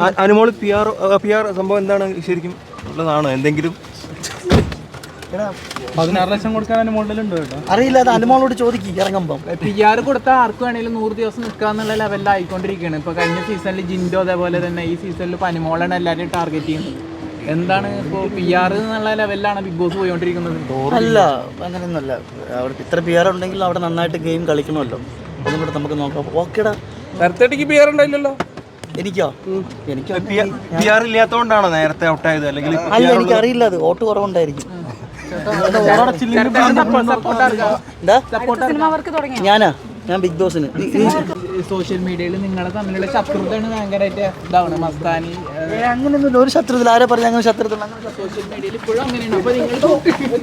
അ- Anumol P R P R സംഭവം എന്താണ് ശരിക്കും ഉള്ളതാണോ? എന്തെങ്കിലും? പതിനാറ് ലക്ഷം കൊടുക്കാൻ അനുമോളിലുണ്ടോ കേട്ടോ അറിയില്ല അത് അനുമോളോട് ചോദിക്കും ഇറങ്ങുമ്പോൾ പി ആർ കൊടുത്താൽ ആർക്ക് വേണേലും നൂറ് ദിവസം നിൽക്കാന്നുള്ള ലെവലിലായിക്കൊണ്ടിരിക്കുകയാണ് ഇപ്പൊ കഴിഞ്ഞ സീസണിൽ ജിൻഡോ അതേപോലെ തന്നെ ഈ സീസണിൽ പനിമോളാണ് എല്ലാവരെയും ടാർഗറ്റ് ചെയ്യുന്നത്. എന്താണ് ഇപ്പോൾ പി ആർ എന്നുള്ള ലെവലിലാണ് ബിഗ് ബോസ് പോയിക്കൊണ്ടിരിക്കുന്നത്? അല്ല അങ്ങനെയൊന്നുമല്ല അവിടെ ഇത്ര പി ആർ ഉണ്ടെങ്കിൽ അവിടെ നന്നായിട്ട് ഗെയിം കളിക്കണമല്ലോ. അതും കൂടെ നമുക്ക് നോക്കാം. ഓക്കേടാ നേരത്തെ പി ആർ ഉണ്ടായില്ലല്ലോ. എനിക്കോ എനിക്ക് പി ആർ ഇല്ലാത്തതുകൊണ്ടാണോ നേരത്തെ ഔട്ടായത് അല്ലെങ്കിൽ അല്ല എനിക്ക് അറിയില്ല അത് വോട്ട് കുറവുണ്ടായിരിക്കും ഞാനാ ഞാൻ ബിഗ് ബോസിന്. സോഷ്യൽ മീഡിയയിൽ നിങ്ങളെ തമ്മിലുള്ള ശത്രുതയാണ് ഭയങ്കരമായിട്ട് ഇതാണ് മസ്താനി അങ്ങനെയൊന്നും അങ്ങനെയൊന്നുമില്ല. ഒരു ശത്രുത ആരെ പറഞ്ഞ അങ്ങനെ ശത്രുത സോഷ്യൽ മീഡിയയിൽ ഇപ്പോഴും അങ്ങനെയാണ്. അപ്പൊ നിങ്ങൾ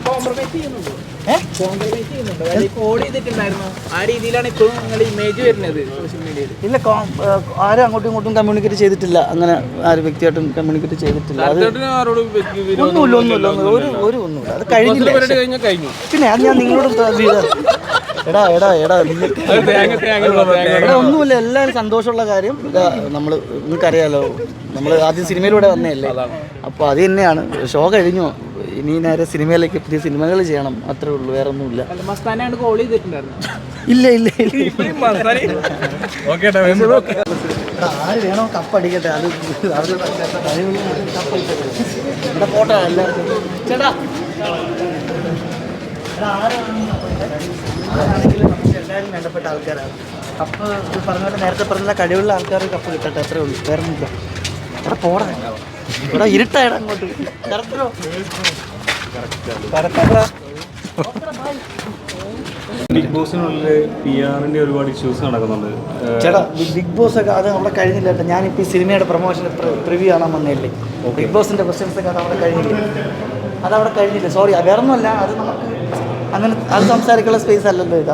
കോംപ്രമൈസ് ചെയ്യുന്നുണ്ടോ? കോംപ്രമൈസ് ചെയ്യുന്നുണ്ടോ? ചെയ്തിട്ടുണ്ടായിരുന്നു? ആ രീതിയിലാണ് ഇപ്പോഴും ഇമേജ് വരുന്നത് സോഷ്യൽ മീഡിയയിൽ ഇല്ല ആരും അങ്ങോട്ടും ഇങ്ങോട്ടും കമ്മ്യൂണിക്കേറ്റ് ചെയ്തിട്ടില്ല. അങ്ങനെ ആരും വ്യക്തിയായിട്ടും കമ്മ്യൂണിക്കേറ്റ് ചെയ്തിട്ടില്ല. ഒന്നുമില്ല ഒന്നുമില്ല. ഒരു ഒരു ഒന്നുമില്ല. അത് കഴിഞ്ഞില്ല? കഴിഞ്ഞു പിന്നെ അത് ഞാൻ നിങ്ങളോട് എടാ എടാ എടാ ഒന്നുമില്ല എല്ലാവരും സന്തോഷമുള്ള കാര്യം. നമ്മൾ നിങ്ങൾക്കറിയാലോ നമ്മൾ ആദ്യം സിനിമയിലൂടെ വന്നതല്ലേ? അപ്പോൾ അത് തന്നെയാണ്. ഷോ കഴിഞ്ഞു. ഇനി നേരെ സിനിമയിലേക്ക് പുതിയ സിനിമകൾ ചെയ്യണം. അത്രേ ഉള്ളൂ വേറെ ഒന്നുമില്ല ഇല്ല ഇല്ല ഇല്ല. ആര് വേണോ കപ്പടിക്കട്ടെ. അത് അവർ കപ്പടിക്കട്ടെ. ഇവിടെ പോട്ടെ എല്ലാവർക്കും ചേട്ടാ? ആരാണെങ്കിലും നമുക്ക് എല്ലാവരും വേണ്ടപ്പെട്ട ആൾക്കാരാണ് കപ്പ് ഈ പറഞ്ഞ പോലെ നേരത്തെ പറഞ്ഞ കഴിവുള്ള ആൾക്കാർ കപ്പ് കിട്ടട്ടെ അത്രേ ഉള്ളൂ വേറെ ഒന്നുമില്ല ഇവിടെ പോടാ ഇവിടെ ഇരുട്ടായിടാ അങ്ങോട്ട് കറക്റ്റോ കറക്റ്റാ ബിഗ് ബോസിനുള്ളിൽ പി ആറിന്റെ ഒരുപാട് ഇഷ്യൂസ് നടക്കുന്നുണ്ട് ചേട്ടാ ബിഗ് ബോസ് ഒക്കെ അത് അവിടെ കഴിഞ്ഞില്ല കേട്ടോ. ഞാനിപ്പോൾ ഈ സിനിമയുടെ പ്രൊമോഷൻ പ്രിവ്യൂ കാണാൻ വന്നില്ലേ? ബിഗ് ബോസിന്റെ ക്വസ്റ്റ്യൻസ് ഒക്കെ അത് അവിടെ കഴിഞ്ഞില്ല? അത് അവിടെ കഴിഞ്ഞില്ല? സോറി വേറൊന്നുമല്ല. അത് നമുക്ക് അങ്ങനെ അത് സംസാരിക്കാനുള്ള സ്പേസ് അല്ലല്ലോ ഇത്.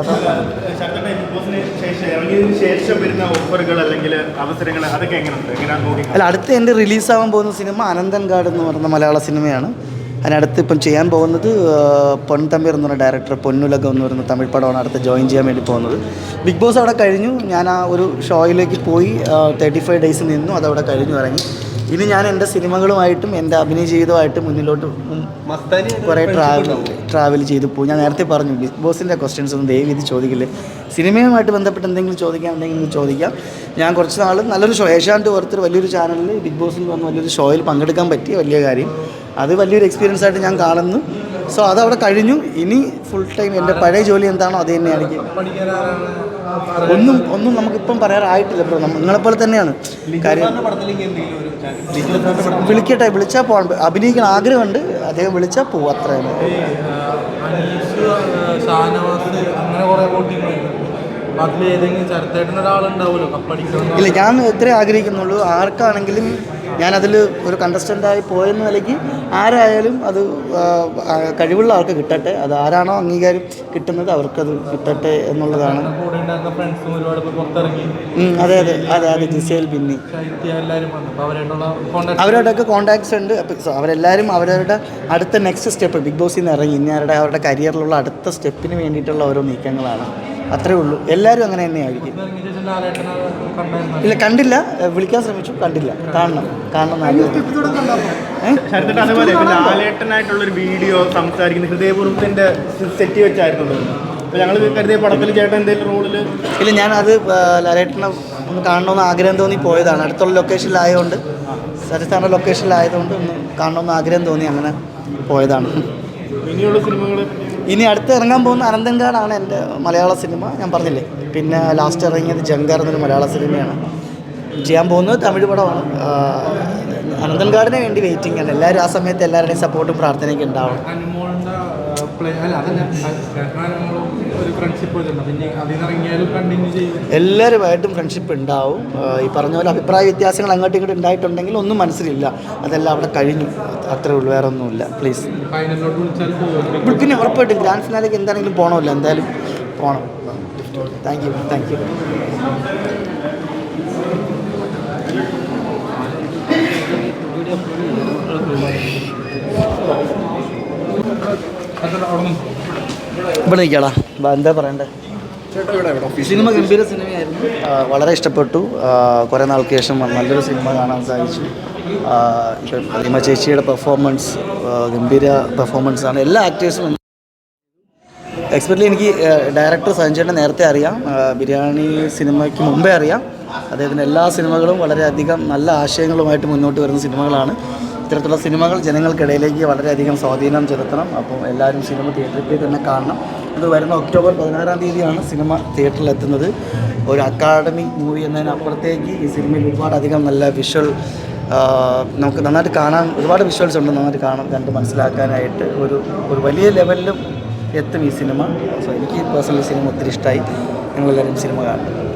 അല്ല അടുത്ത് എന്റെ റിലീസാവാൻ പോകുന്ന സിനിമ അനന്തൻ ഗാഡ് എന്ന് പറയുന്ന മലയാള സിനിമയാണ് അതിനടുത്ത് ഇപ്പം ചെയ്യാൻ പോകുന്നത് പൊൻതമ്പീർ എന്ന് പറഞ്ഞ ഡയറക്ടർ പൊന്നുലകം എന്ന് പറയുന്ന തമിഴ് പടമാണ് അടുത്ത് ജോയിൻ ചെയ്യാൻ വേണ്ടി പോകുന്നത്. ബിഗ് ബോസ് അവിടെ കഴിഞ്ഞു. ഞാൻ ആ ഒരു ഷോയിലേക്ക് പോയി തേർട്ടി ഫൈവ് ഡേയ്സ് നിന്നു അതവിടെ കഴിഞ്ഞു ഇറങ്ങി. ഇനി ഞാൻ എന്റെ സിനിമകളുമായിട്ടും എന്റെ അഭിനയ ജീവിതമായിട്ടും മുന്നിലോട്ട് കുറേ ട്രാവൽ ട്രാവൽ ചെയ്തു പോകും. ഞാൻ നേരത്തെ പറഞ്ഞു ബിഗ് ബോസിന്റെ ക്വസ്റ്റ്യൻസ് ഒന്നും ദയവ് ഇത് ചോദിക്കില്ലേ? സിനിമയുമായിട്ട് ബന്ധപ്പെട്ട് എന്തെങ്കിലും ചോദിക്കാം എന്തെങ്കിലും ചോദിക്കാം. ഞാൻ കുറച്ച് നാൾ നല്ലൊരു ഷോ ഏഷ്യാന്റ് പോലത്തെ ഒരു വലിയൊരു ചാനലിൽ ബിഗ് ബോസിൽ വന്ന് വലിയൊരു ഷോയിൽ പങ്കെടുക്കാൻ പറ്റിയ വലിയ കാര്യം. അത് വലിയൊരു എക്സ്പീരിയൻസ് ആയിട്ട് ഞാൻ കാണുന്നു. സോ അതവിടെ കഴിഞ്ഞു. ഇനി ഫുൾ ടൈം എന്റെ പഴയ ജോലി എന്താണോ അത് തന്നെയാണ് എനിക്ക് ഒന്നും ഒന്നും നമുക്കിപ്പം പറയാറായിട്ടില്ല ബ്രോ നിങ്ങളെപ്പോലെ തന്നെയാണ്. കാര്യം വിളിക്കട്ടെ വിളിച്ചാൽ പോകാൻ അഭിനയിക്കാൻ ആഗ്രഹമുണ്ട്. അദ്ദേഹം വിളിച്ചാൽ പോകും അത്ര ഇല്ല ഞാൻ ഇത്രേ ആഗ്രഹിക്കുന്നുള്ളൂ. ആർക്കാണെങ്കിലും ഞാനതിൽ ഒരു കണ്ടസ്റ്റന്റായി പോയെന്ന നിലയ്ക്ക് ആരായാലും അത് കഴിവുള്ള ആൾക്ക് കിട്ടട്ടെ. അത് ആരാണോ അംഗീകാരം കിട്ടുന്നത് അവർക്കത് കിട്ടട്ടെ എന്നുള്ളതാണ്. അതെ അതെ. അതെ അതെ ജിസേൽ ബിന്നി. അവരോടൊക്കെ കോണ്ടാക്ട്സ് ഉണ്ട്. അവരെല്ലാവരും അവരവരുടെ അടുത്ത നെക്സ്റ്റ് സ്റ്റെപ്പ് ബിഗ് ബോസിൽ നിന്ന് ഇറങ്ങി. ഇനി അവരുടെ അവരുടെ കരിയറിലുള്ള അടുത്ത സ്റ്റെപ്പിന് വേണ്ടിയിട്ടുള്ള ഓരോ നീക്കങ്ങളാണ്. അത്രേ ഉള്ളൂ. എല്ലാവരും അങ്ങനെ തന്നെയായിരിക്കും. ഇല്ല കണ്ടില്ല. വിളിക്കാൻ ശ്രമിച്ചു കണ്ടില്ല. കാണണം കാണണം എന്ന് ആഗ്രഹം. ഏ? ശരത്തേട്ടൻ അതുപോലെ ഇപ്പൊ ലാലേട്ടനായിട്ടുള്ള ഒരു വീഡിയോ സംസാരിക്കുന്ന ഹൃദയപൂർവത്തിന്റെ സെറ്റ് വെച്ചായിരുന്നു ഞങ്ങൾ കരുതിയ പടത്തിൽ ചേട്ടൻ എന്തെങ്കിലും റോളിൽ ഇല്ല ഞാനത് അത് ലാലേട്ടനെ ഒന്ന് കാണണമെന്ന് ആഗ്രഹം തോന്നി പോയതാണ്. അടുത്തുള്ള ലൊക്കേഷനിലായതുകൊണ്ട് സരിസ്ഥാന ലൊക്കേഷനിലായതുകൊണ്ട് ഒന്ന് കാണണമെന്ന് ആഗ്രഹം തോന്നി അങ്ങനെ പോയതാണ്. ഇനിയുള്ള സിനിമകൾ ഇനി അടുത്ത് ഇറങ്ങാൻ പോകുന്ന അനന്തൻകാടാണ് എന്റെ മലയാള സിനിമ. ഞാൻ പറഞ്ഞില്ലേ? പിന്നെ ലാസ്റ്റ് ഇറങ്ങിയത് ജങ്കാർ എന്നൊരു മലയാള സിനിമയാണ്. ചെയ്യാൻ പോകുന്നത് തമിഴ് പടമാണ്. അനന്തൻകാടിന് വേണ്ടി വെയിറ്റിംഗ് ആണ് എല്ലാവരും ആ സമയത്ത് എല്ലാവരുടെയും സപ്പോർട്ടും പ്രാർത്ഥനയൊക്കെ ഉണ്ടാവണം. അല്ല അതല്ല. ഒരു ഫ്രണ്ട്ഷിപ്പ് പിന്നെ കണ്ടിന്യൂ ചെയ്യും. എല്ലാവരുമായിട്ടും ഫ്രണ്ട്ഷിപ്പ് ഉണ്ടാവും. ഈ പറഞ്ഞ പോലെ അഭിപ്രായ വ്യത്യാസങ്ങൾ അങ്ങോട്ടും ഇങ്ങോട്ടും ഉണ്ടായിട്ടുണ്ടെങ്കിൽ ഒന്നും മനസ്സിലില്ല. അതെല്ലാം അവിടെ കഴിഞ്ഞു. അത്രേ ഉള്ളൂ വേറെ ഒന്നുമില്ല. പ്ലീസ് പിന്നെ ഉറപ്പായിട്ടും ഗ്രാൻഡ് ഫിനാലേക്ക് എന്താണെങ്കിലും പോകണമല്ലോ എന്തായാലും പോകണം താങ്ക് യു താങ്ക് യു ഇവിടെ നിൽക്കാടാ. എന്താ പറയണ്ടേ? സിനിമ ഗംഭീര സിനിമയായിരുന്നു. വളരെ ഇഷ്ടപ്പെട്ടു. കുറേ നാൾക്ക് ശേഷം നല്ലൊരു സിനിമ കാണാൻ സാധിച്ചു. പ്രതിമ ചേച്ചിയുടെ പെർഫോമൻസ് ഗംഭീര പെർഫോമൻസ് ആണ്. എല്ലാ ആക്ടേഴ്സും എക്സ്പെക്ട്ലി എനിക്ക് ഡയറക്ടർ സഞ്ജയനെ നേരത്തെ അറിയാം. ബിരിയാണി സിനിമയ്ക്ക് മുമ്പേ അറിയാം. അദ്ദേഹത്തിന്റെ എല്ലാ സിനിമകളും വളരെയധികം നല്ല ആശയങ്ങളുമായിട്ട് മുന്നോട്ട് വരുന്ന സിനിമകളാണ്. ഇത്തരത്തിലുള്ള സിനിമകൾ ജനങ്ങൾക്കിടയിലേക്ക് വളരെയധികം സ്വാധീനം ചെലുത്തണം. അപ്പോൾ എല്ലാവരും സിനിമ തിയേറ്ററിൽ പോയി തന്നെ കാണണം. അത് വരുന്ന ഒക്ടോബർ പതിനാറാം തീയതിയാണ് സിനിമ തിയേറ്ററിൽ എത്തുന്നത്. ഒരു അക്കാഡമിക് മൂവി എന്നതിനപ്പുറത്തേക്ക് ഈ സിനിമയിൽ ഒരുപാടധികം നല്ല വിഷ്വൽ നമുക്ക് നന്നായിട്ട് കാണാൻ ഒരുപാട് വിഷ്വൽസ് ഉണ്ട് നന്നായിട്ട് കാണാൻ കണ്ട് മനസ്സിലാക്കാനായിട്ട് ഒരു ഒരു വലിയ ലെവലിലും എത്തും ഈ സിനിമ. സോ എനിക്ക് പേഴ്സണലി സിനിമ ഒത്തിരി ഇഷ്ടമായി നിങ്ങളെല്ലാവരും സിനിമ കാണും